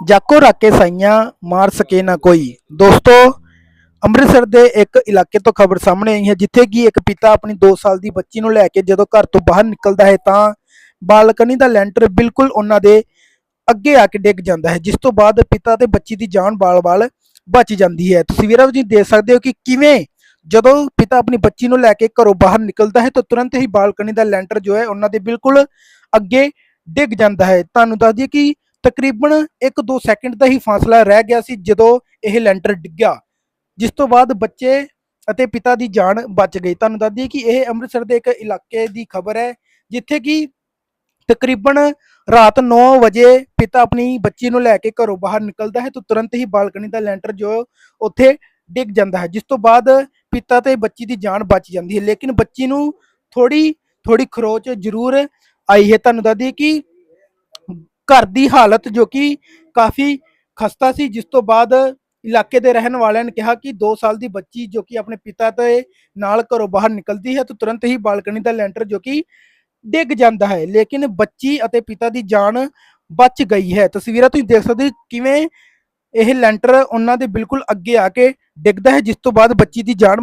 ਜਾਕੋ ਰਾਕੇ ਸਾਈਆਂ ਮਾਰ ਸਕੇ ਨਾ ਕੋਈ। ਦੋਸਤੋ, ਅੰਮ੍ਰਿਤਸਰ ਦੇ ਇੱਕ ਇਲਾਕੇ ਤੋਂ ਖਬਰ ਸਾਹਮਣੇ ਆਈ ਹੈ, ਜਿੱਥੇ ਕਿ ਇੱਕ ਪਿਤਾ ਆਪਣੀ 2 ਸਾਲ ਦੀ ਬੱਚੀ ਨੂੰ ਲੈ ਕੇ ਜਦੋਂ ਘਰ ਤੋਂ ਬਾਹਰ ਨਿਕਲਦਾ ਹੈ ਤਾਂ ਬਾਲਕਨੀ ਦਾ ਲੈਂਟਰ ਬਿਲਕੁਲ ਉਹਨਾਂ ਦੇ ਅੱਗੇ ਆ ਕੇ ਡਿੱਗ ਜਾਂਦਾ ਹੈ, ਜਿਸ ਤੋਂ ਬਾਅਦ ਪਿਤਾ ਤੇ ਬੱਚੀ ਦੀ ਜਾਨ ਬਾਲ-ਬਾਲ ਬਚ ਜਾਂਦੀ ਹੈ। ਤਸਵੀਰਾਂ ਵਿੱਚ ਤੁਸੀਂ ਦੇਖ ਸਕਦੇ ਹੋ ਕਿ ਕਿਵੇਂ ਜਦੋਂ ਪਿਤਾ ਆਪਣੀ ਬੱਚੀ ਨੂੰ ਲੈ ਕੇ ਘਰੋਂ ਬਾਹਰ ਨਿਕਲਦਾ ਹੈ ਤਾਂ ਤੁਰੰਤ ਹੀ ਬਾਲਕਨੀ ਦਾ ਲੈਂਟਰ ਜੋ ਹੈ ਉਹਨਾਂ ਦੇ ਬਿਲਕੁਲ ਅੱਗੇ ਡਿੱਗ ਜਾਂਦਾ ਹੈ। ਤੁਹਾਨੂੰ ਦੱਸ ਦਈਏ ਕਿ ਤਕਰੀਬਨ 1-2 ਸੈਕਿੰਡ ਦਾ ਹੀ ਫਾਸਲਾ ਰਹਿ ਗਿਆ ਸੀ ਜਦੋਂ ਇਹ ਲੈਂਟਰ ਡਿੱਗਿਆ, ਜਿਸ ਤੋਂ ਬਾਅਦ ਬੱਚੇ ਅਤੇ ਪਿਤਾ ਦੀ ਜਾਨ ਬਚ ਗਈ। ਤੁਹਾਨੂੰ ਦੱਸ ਦਈਏ ਕਿ ਇਹ ਅੰਮ੍ਰਿਤਸਰ ਦੇ ਇੱਕ ਇਲਾਕੇ ਦੀ ਖਬਰ ਹੈ, ਜਿੱਥੇ ਕਿ ਤਕਰੀਬਨ ਰਾਤ 9 ਵਜੇ ਪਿਤਾ ਆਪਣੀ ਬੱਚੀ ਨੂੰ ਲੈ ਕੇ ਘਰੋਂ ਬਾਹਰ ਨਿਕਲਦਾ ਹੈ ਤਾਂ ਤੁਰੰਤ ਹੀ ਬਾਲਕਨੀ ਦਾ ਲੈਂਟਰ ਜੋ ਉੱਥੇ ਡਿੱਗ ਜਾਂਦਾ ਹੈ, ਜਿਸ ਤੋਂ ਬਾਅਦ ਪਿਤਾ ਤੇ ਬੱਚੀ ਦੀ ਜਾਨ ਬਚ ਜਾਂਦੀ ਹੈ। ਲੇਕਿਨ ਬੱਚੀ ਨੂੰ ਥੋੜੀ ਥੋੜੀ ਖਰੋਚ ਜ਼ਰੂਰ ਆਈ ਹੈ। ਤੁਹਾਨੂੰ ਦੱਸ ਦਈਏ ਕਿ ਘਰ ਦੀ ਹਾਲਤ ਜੋ ਕਿ ਕਾਫੀ ਖਸਤਾ ਸੀ, ਜਿਸ ਤੋਂ ਬਾਅਦ ਇਲਾਕੇ ਦੇ ਰਹਿਣ ਵਾਲਿਆਂ ਨੇ ਕਿਹਾ ਕਿ 2 ਸਾਲ ਦੀ ਬੱਚੀ ਜੋ ਕਿ ਆਪਣੇ ਪਿਤਾ ਦੇ ਨਾਲ ਘਰੋਂ ਬਾਹਰ ਨਿਕਲਦੀ ਹੈ ਤਾਂ ਤੁਰੰਤ ਹੀ ਬਾਲਕਨੀ ਦਾ ਲੈਂਟਰ ਜੋ ਕਿ ਡਿੱਗ ਜਾਂਦਾ ਹੈ। ਲੇਕਿਨ ਬੱਚੀ ਅਤੇ ਪਿਤਾ ਦੀ ਜਾਨ ਬਚ ਗਈ ਹੈ। ਤਸਵੀਰਾਂ ਤੁਸੀਂ ਦੇਖ ਸਕਦੇ ਹੋ ਕਿਵੇਂ ਇਹ ਲੈਂਟਰ ਉਹਨਾਂ ਦੇ ਬਿਲਕੁਲ ਅੱਗੇ ਆ ਕੇ ਡਿੱਗਦਾ ਹੈ, ਜਿਸ ਤੋਂ ਬਾਅਦ ਬੱਚੀ ਦੀ ਜਾਨ